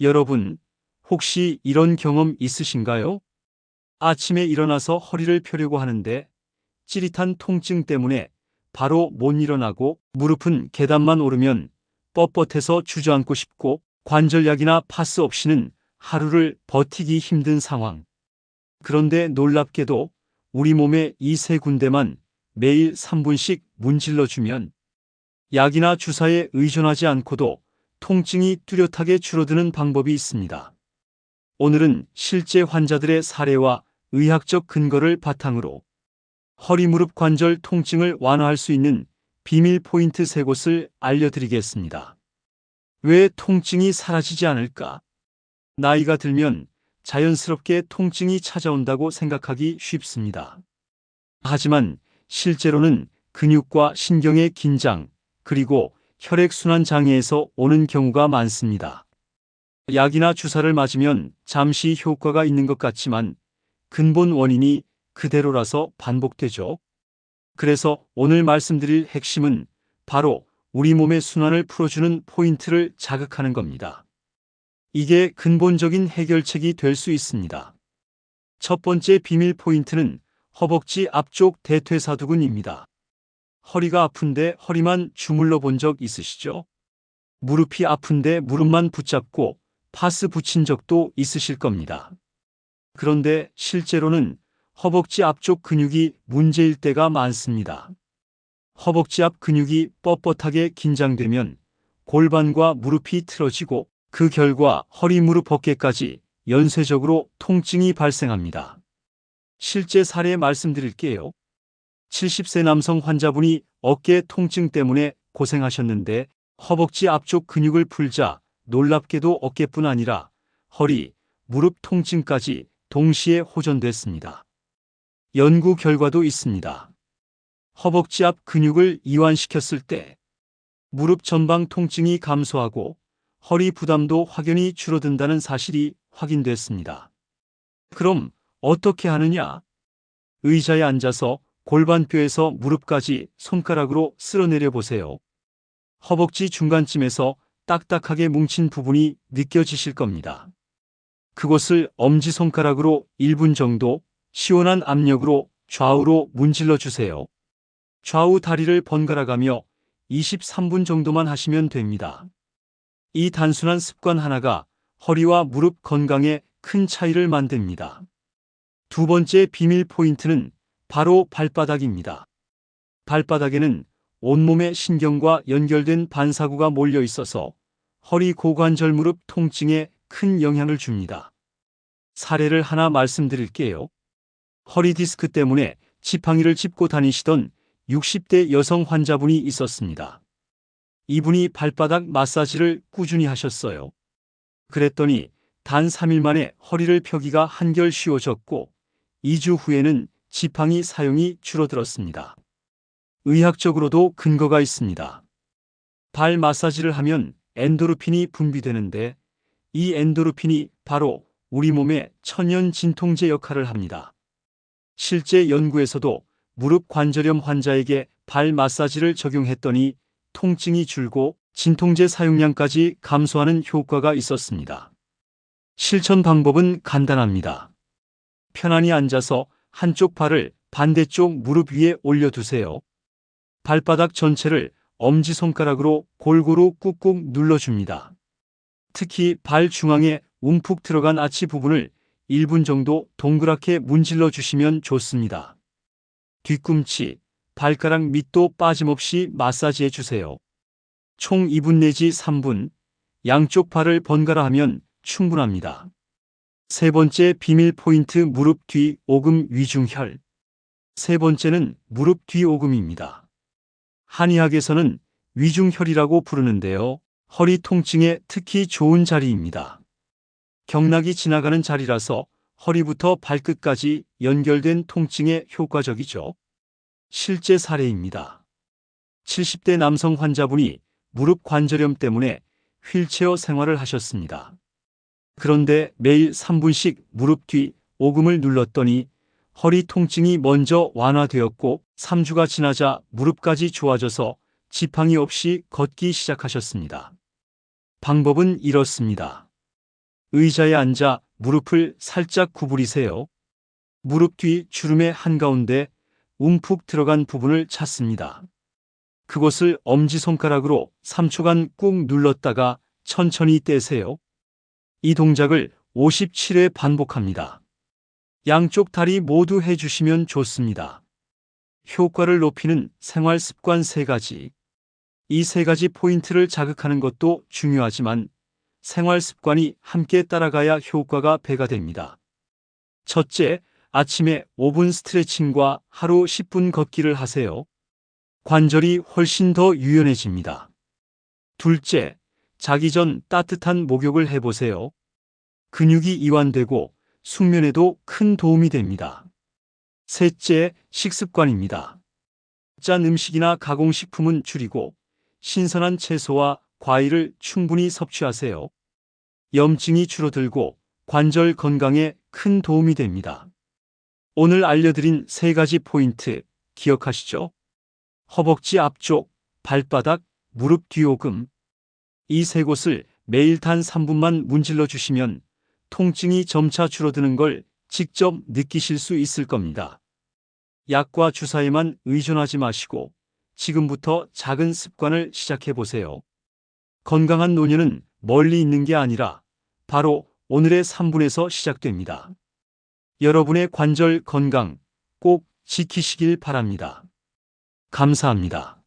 여러분, 혹시 이런 경험 있으신가요? 아침에 일어나서 허리를 펴려고 하는데 찌릿한 통증 때문에 바로 못 일어나고 무릎은 계단만 오르면 뻣뻣해서 주저앉고 싶고 관절약이나 파스 없이는 하루를 버티기 힘든 상황. 그런데 놀랍게도 우리 몸의 이 세 군데만 매일 3분씩 문질러 주면 약이나 주사에 의존하지 않고도 통증이 뚜렷하게 줄어드는 방법이 있습니다. 오늘은 실제 환자들의 사례와 의학적 근거를 바탕으로 허리 무릎 관절 통증을 완화할 수 있는 비밀 포인트 세 곳을 알려드리겠습니다. 왜 통증이 사라지지 않을까? 나이가 들면 자연스럽게 통증이 찾아온다고 생각하기 쉽습니다. 하지만 실제로는 근육과 신경의 긴장, 그리고 혈액순환 장애에서 오는 경우가 많습니다. 약이나 주사를 맞으면 잠시 효과가 있는 것 같지만 근본 원인이 그대로라서 반복되죠. 그래서 오늘 말씀드릴 핵심은 바로 우리 몸의 순환을 풀어주는 포인트를 자극하는 겁니다. 이게 근본적인 해결책이 될 수 있습니다. 첫 번째 비밀 포인트는 허벅지 앞쪽 대퇴사두근입니다. 허리가 아픈데 허리만 주물러 본 적 있으시죠? 무릎이 아픈데 무릎만 붙잡고 파스 붙인 적도 있으실 겁니다. 그런데 실제로는 허벅지 앞쪽 근육이 문제일 때가 많습니다. 허벅지 앞 근육이 뻣뻣하게 긴장되면 골반과 무릎이 틀어지고 그 결과 허리 무릎 어깨까지 연쇄적으로 통증이 발생합니다. 실제 사례 말씀드릴게요. 70세 남성 환자분이 어깨 통증 때문에 고생하셨는데 허벅지 앞쪽 근육을 풀자 놀랍게도 어깨뿐 아니라 허리, 무릎 통증까지 동시에 호전됐습니다. 연구 결과도 있습니다. 허벅지 앞 근육을 이완시켰을 때 무릎 전방 통증이 감소하고 허리 부담도 확연히 줄어든다는 사실이 확인됐습니다. 그럼 어떻게 하느냐? 의자에 앉아서 골반뼈에서 무릎까지 손가락으로 쓸어내려 보세요. 허벅지 중간쯤에서 딱딱하게 뭉친 부분이 느껴지실 겁니다. 그곳을 엄지손가락으로 1분 정도 시원한 압력으로 좌우로 문질러 주세요. 좌우 다리를 번갈아가며 23분 정도만 하시면 됩니다. 이 단순한 습관 하나가 허리와 무릎 건강에 큰 차이를 만듭니다. 두 번째 비밀 포인트는 바로 발바닥입니다. 발바닥에는 온몸의 신경과 연결된 반사구가 몰려 있어서 허리 고관절 무릎 통증에 큰 영향을 줍니다. 사례를 하나 말씀드릴게요. 허리 디스크 때문에 지팡이를 짚고 다니시던 60대 여성 환자분이 있었습니다. 이분이 발바닥 마사지를 꾸준히 하셨어요. 그랬더니 단 3일 만에 허리를 펴기가 한결 쉬워졌고 2주 후에는 지팡이 사용이 줄어들었습니다. 의학적으로도 근거가 있습니다. 발 마사지를 하면 엔도르핀이 분비되는데 이 엔도르핀이 바로 우리 몸의 천연 진통제 역할을 합니다. 실제 연구에서도 무릎 관절염 환자에게 발 마사지를 적용했더니 통증이 줄고 진통제 사용량까지 감소하는 효과가 있었습니다. 실천 방법은 간단합니다. 편안히 앉아서 한쪽 발을 반대쪽 무릎 위에 올려두세요. 발바닥 전체를 엄지손가락으로 골고루 꾹꾹 눌러줍니다. 특히 발 중앙에 움푹 들어간 아치 부분을 1분 정도 동그랗게 문질러 주시면 좋습니다. 뒤꿈치, 발가락 밑도 빠짐없이 마사지해 주세요. 총 2분 내지 3분, 양쪽 발을 번갈아 하면 충분합니다. 세 번째 비밀 포인트 무릎 뒤 오금 위중혈. 세 번째는 무릎 뒤 오금입니다. 한의학에서는 위중혈이라고 부르는데요. 허리 통증에 특히 좋은 자리입니다. 경락이 지나가는 자리라서 허리부터 발끝까지 연결된 통증에 효과적이죠. 실제 사례입니다. 70대 남성 환자분이 무릎 관절염 때문에 휠체어 생활을 하셨습니다. 그런데 매일 3분씩 무릎 뒤 오금을 눌렀더니 허리 통증이 먼저 완화되었고 3주가 지나자 무릎까지 좋아져서 지팡이 없이 걷기 시작하셨습니다. 방법은 이렇습니다. 의자에 앉아 무릎을 살짝 구부리세요. 무릎 뒤 주름의 한가운데 움푹 들어간 부분을 찾습니다. 그곳을 엄지손가락으로 3초간 꾹 눌렀다가 천천히 떼세요. 이 동작을 57회 반복합니다. 양쪽 다리 모두 해주시면 좋습니다. 효과를 높이는 생활 습관 세 가지. 이세 가지 포인트를 자극하는 것도 중요하지만 생활 습관이 함께 따라가야 효과가 배가 됩니다. 첫째, 아침에 5분 스트레칭과 하루 10분 걷기를 하세요. 관절이 훨씬 더 유연해집니다. 둘째, 자기 전 따뜻한 목욕을 해보세요. 근육이 이완되고 숙면에도 큰 도움이 됩니다. 셋째, 식습관입니다. 짠 음식이나 가공식품은 줄이고 신선한 채소와 과일을 충분히 섭취하세요. 염증이 줄어들고 관절 건강에 큰 도움이 됩니다. 오늘 알려드린 세 가지 포인트 기억하시죠? 허벅지 앞쪽, 발바닥, 무릎 뒤오금. 이 세 곳을 매일 단 3분만 문질러 주시면 통증이 점차 줄어드는 걸 직접 느끼실 수 있을 겁니다. 약과 주사에만 의존하지 마시고 지금부터 작은 습관을 시작해 보세요. 건강한 노년은 멀리 있는 게 아니라 바로 오늘의 3분에서 시작됩니다. 여러분의 관절 건강 꼭 지키시길 바랍니다. 감사합니다.